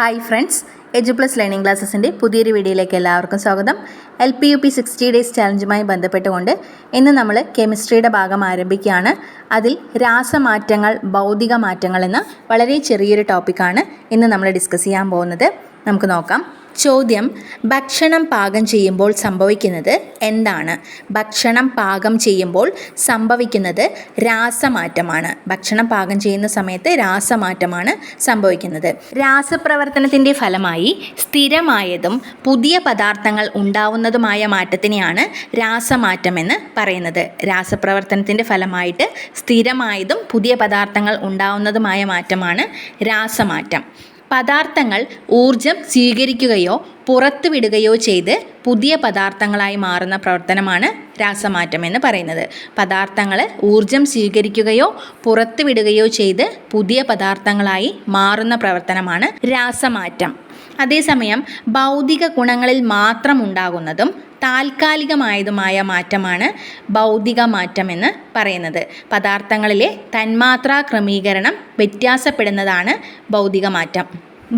Hi friends edu plus learning ക്ലാസ്സസിന്റെ പുതിയൊരു വീഡിയോയിലേക്ക് എല്ലാവർക്കും സ്വാഗതം. L P U P sixty days ചാലഞ്ചുമായി ബന്ധപ്പെട്ടുകൊണ്ട് ഇന്ന് നമ്മൾ കെമിസ്ട്രിയുടെ ഭാഗം ആരംഭിക്കുകയാണ്. അതിൽ രാസമാറ്റങ്ങൾ ഭൗതിക മാറ്റങ്ങൾ എന്ന വളരെ ചെറിയൊരു ടോപ്പിക്കാണ് ഇന്ന് നമ്മൾ ഡിസ്കസ് ചെയ്യാൻ പോകുന്നത്. നമുക്ക് നോക്കാം. ചോദ്യം ഭക്ഷണം പാകം ചെയ്യുമ്പോൾ സംഭവിക്കുന്നത് എന്താണ്? ഭക്ഷണം പാകം ചെയ്യുമ്പോൾ സംഭവിക്കുന്നത് രാസമാറ്റമാണ്. ഭക്ഷണം പാകം ചെയ്യുന്ന സമയത്ത് രാസമാറ്റമാണ് സംഭവിക്കുന്നത്. രാസപ്രവർത്തനത്തിന്റെ ഫലമായി സ്ഥിരമായതും പുതിയ പദാർത്ഥങ്ങൾ ഉണ്ടാവുന്നതുമായ മാറ്റത്തിനെയാണ് രാസമാറ്റം എന്ന് പറയുന്നത്. രാസപ്രവർത്തനത്തിന്റെ ഫലമായിട്ട് സ്ഥിരമായതും പുതിയ പദാർത്ഥങ്ങൾ ഉണ്ടാവുന്നതുമായ മാറ്റമാണ് രാസമാറ്റം. പദാർത്ഥങ്ങൾ ഊർജം സ്വീകരിക്കുകയോ പുറത്തുവിടുകയോ ചെയ്ത് പുതിയ പദാർത്ഥങ്ങളായി മാറുന്ന പ്രവർത്തനമാണ് രാസമാറ്റം എന്ന് പറയുന്നത്. പദാർത്ഥങ്ങൾ ഊർജം സ്വീകരിക്കുകയോ പുറത്തുവിടുകയോ ചെയ്ത് പുതിയ പദാർത്ഥങ്ങളായി മാറുന്ന പ്രവർത്തനമാണ് രാസമാറ്റം. അതേസമയം ഭൗതിക ഗുണങ്ങളിൽ മാത്രം ഉണ്ടാകുന്നതും താൽക്കാലികമായതുമായ മാറ്റമാണ് ഭൗതിക മാറ്റമെന്ന് പറയുന്നത്. പദാർത്ഥങ്ങളിലെ തന്മാത്രാ ക്രമീകരണം വ്യത്യാസപ്പെടുന്നതാണ് ഭൗതിക മാറ്റം.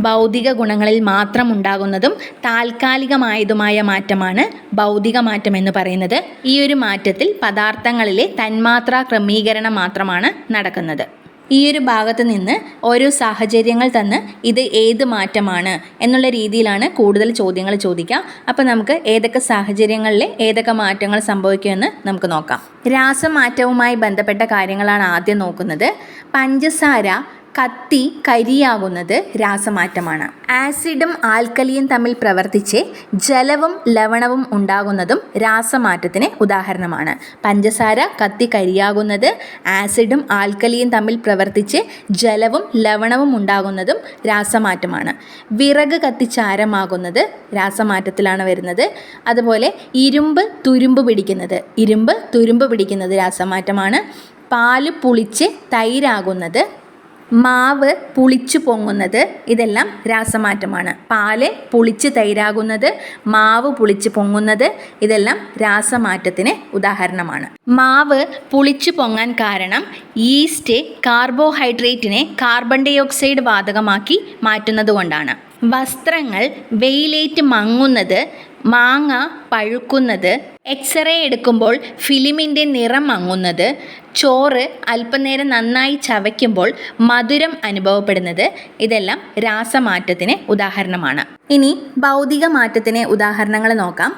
ഭൗതിക ഗുണങ്ങളിൽ മാത്രം ഉണ്ടാകുന്നതും താൽക്കാലികമായതുമായ മാറ്റമാണ് ഭൗതിക മാറ്റം എന്ന് പറയുന്നത്. ഈ ഒരു മാറ്റത്തിൽ പദാർത്ഥങ്ങളിലെ തന്മാത്രാ ക്രമീകരണം മാത്രമാണ് നടക്കുന്നത്. ഈ ഒരു ഭാഗത്ത് നിന്ന് ഓരോ സാഹചര്യങ്ങൾ തന്ന് ഇത് ഏത് മാറ്റമാണ് എന്നുള്ള രീതിയിലാണ് കൂടുതൽ ചോദ്യങ്ങൾ ചോദിക്കുക. അപ്പോൾ നമുക്ക് ഏതൊക്കെ സാഹചര്യങ്ങളിൽ ഏതൊക്കെ മാറ്റങ്ങൾ സംഭവിക്കുമെന്ന് നമുക്ക് നോക്കാം. രാസമാറ്റവുമായി ബന്ധപ്പെട്ട കാര്യങ്ങളാണ് ആദ്യം നോക്കുന്നത്. പഞ്ചസാര കത്തി കരിയാകുന്നത് രാസമാറ്റമാണ്. ആസിഡും ആൽക്കലിയും തമ്മിൽ പ്രവർത്തിച്ച് ജലവും ലവണവും ഉണ്ടാകുന്നതും രാസമാറ്റത്തിന് ഉദാഹരണമാണ്. പഞ്ചസാര കത്തി കരിയാകുന്നത് ആസിഡും ആൽക്കലിയും തമ്മിൽ പ്രവർത്തിച്ച് ജലവും ലവണവും ഉണ്ടാകുന്നതും രാസമാറ്റമാണ്. വിറക് കത്തിച്ചാരമാകുന്നത് രാസമാറ്റത്തിലാണ് വരുന്നത്. അതുപോലെ ഇരുമ്പ് തുരുമ്പ് പിടിക്കുന്നത് ഇരുമ്പ് തുരുമ്പ് പിടിക്കുന്നത് രാസമാറ്റമാണ്. പാൽ പുളിച്ച് തൈരാകുന്നത് മാവ് പുളിച്ചു പൊങ്ങുന്നത് ഇതെല്ലാം രാസമാറ്റമാണ്. പാൽ പുളിച്ച് തൈരാകുന്നത് മാവ് പുളിച്ച് പൊങ്ങുന്നത് ഇതെല്ലാം രാസമാറ്റത്തിന് ഉദാഹരണമാണ്. മാവ് പുളിച്ച് പൊങ്ങാൻ കാരണം ഈസ്റ്റ് കാർബോഹൈഡ്രേറ്റിനെ കാർബൺ ഡൈ ഓക്സൈഡ് വാതകമാക്കി മാറ്റുന്നത് കൊണ്ടാണ് വസ്ത്രങ്ങൾ വെയിലേറ്റ് മങ്ങുന്നത് മാങ്ങ പഴുക്കുന്നത് എക്സ്റേ എടുക്കുമ്പോൾ ഫിലിമിന്റെ നിറം മങ്ങുന്നത് ചോറ് അല്പനേരം നന്നായി ചവയ്ക്കുമ്പോൾ മധുരം അനുഭവപ്പെടുന്നത് ഇതെല്ലാം രാസമാറ്റത്തിന് ഉദാഹരണമാണ്. ഇനി ഭൗതിക മാറ്റത്തിന് ഉദാഹരണങ്ങൾ നോക്കാം.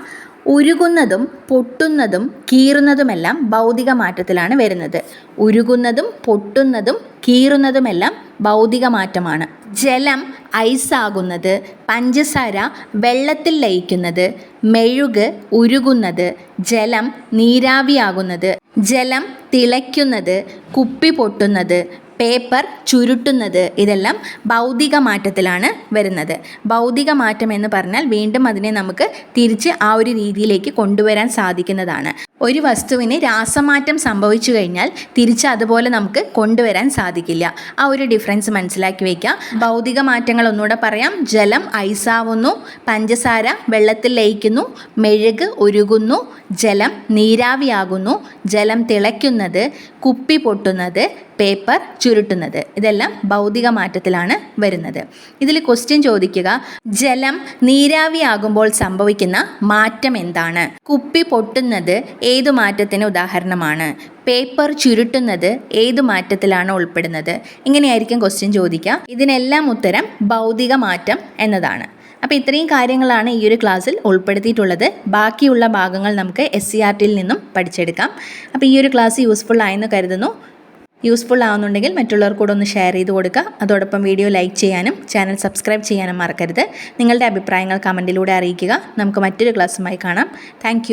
ഉരുകുന്നതും പൊട്ടുന്നതും കീറുന്നതുമെല്ലാം ഭൗതിക മാറ്റത്തിലാണ് വരുന്നത്. ഉരുകുന്നതും പൊട്ടുന്നതും കീറുന്നതുമെല്ലാം ഭൗതിക മാറ്റമാണ് ജലം ഐസാകുന്നത് പഞ്ചസാര വെള്ളത്തിൽ ലയിക്കുന്നത് മെഴുക് ഉരുകുന്നത് ജലം നീരാവിയാകുന്നത് ജലം തിളയ്ക്കുന്നത് കുപ്പി പൊട്ടുന്നത് പേപ്പർ ചുരുട്ടുന്നത്. ഇതെല്ലാം ഭൗതിക മാറ്റത്തിലാണ് വരുന്നത്. ഭൗതിക മാറ്റം എന്ന് പറഞ്ഞാൽ വീണ്ടും അതിനെ നമുക്ക് തിരിച്ച് ആ ഒരു രീതിയിലേക്ക് കൊണ്ടുവരാൻ സാധിക്കുന്നതാണ്. ഒരു വസ്തുവിന് രാസമാറ്റം സംഭവിച്ചു കഴിഞ്ഞാൽ തിരിച്ച് അതുപോലെ നമുക്ക് കൊണ്ടുവരാൻ സാധിക്കില്ല. ആ ഒരു ഡിഫറൻസ് മനസ്സിലാക്കി വയ്ക്കുക. ഭൗതിക മാറ്റങ്ങൾ ഒന്നുകൂടെ പറയാം. ജലം ഐസാവുന്നു. പഞ്ചസാര വെള്ളത്തിൽ ലയിക്കുന്നു. മെഴുക് ഉരുകുന്നു. ജലം നീരാവിയാകുന്നു. ജലം തിളയ്ക്കുന്നത്. കുപ്പി പൊട്ടുന്നത്. പേപ്പർ ചുരുട്ടുന്നത്. ഇതെല്ലാം ഭൗതിക മാറ്റത്തിലാണ് വരുന്നത്. ഇതിൽ ക്വസ്റ്റ്യൻ ചോദിക്കുക. ജലം നീരാവിയാകുമ്പോൾ സംഭവിക്കുന്ന മാറ്റം എന്താണ്? കുപ്പി പൊട്ടുന്നത് ഏതു മാറ്റത്തിന് ഉദാഹരണമാണ്? പേപ്പർ ചുരുട്ടുന്നത് ഏതു മാറ്റത്തിലാണ് ഉൾപ്പെടുന്നത്? ഇങ്ങനെയായിരിക്കും ക്വസ്റ്റ്യൻ ചോദിക്കുക. ഇതിനെല്ലാം ഉത്തരം ഭൗതിക മാറ്റം എന്നതാണ്. അപ്പോൾ ഇത്രയും കാര്യങ്ങളാണ് ഈ ഒരു ക്ലാസ്സിൽ ഉൾപ്പെടുത്തിയിട്ടുള്ളത്. ബാക്കിയുള്ള ഭാഗങ്ങൾ നമുക്ക് എസ് സി ആർ ടിയിൽ നിന്നും പഠിച്ചെടുക്കാം. അപ്പോൾ ഈ ഒരു ക്ലാസ് യൂസ്ഫുൾ ആയെന്ന് കരുതുന്നു. യൂസ്ഫുൾ ആവുന്നുണ്ടെങ്കിൽ മറ്റുള്ളവർ കൂടെ ഒന്ന് ഷെയർ ചെയ്ത് കൊടുക്കുക. അതോടൊപ്പം വീഡിയോ ലൈക്ക് ചെയ്യാനും ചാനൽ സബ്സ്ക്രൈബ് ചെയ്യാനും മറക്കരുത്. നിങ്ങളുടെ അഭിപ്രായങ്ങൾ കമന്റിലൂടെ അറിയിക്കുക. നമുക്ക് മറ്റൊരു ക്ലാസ്സുമായി കാണാം. താങ്ക്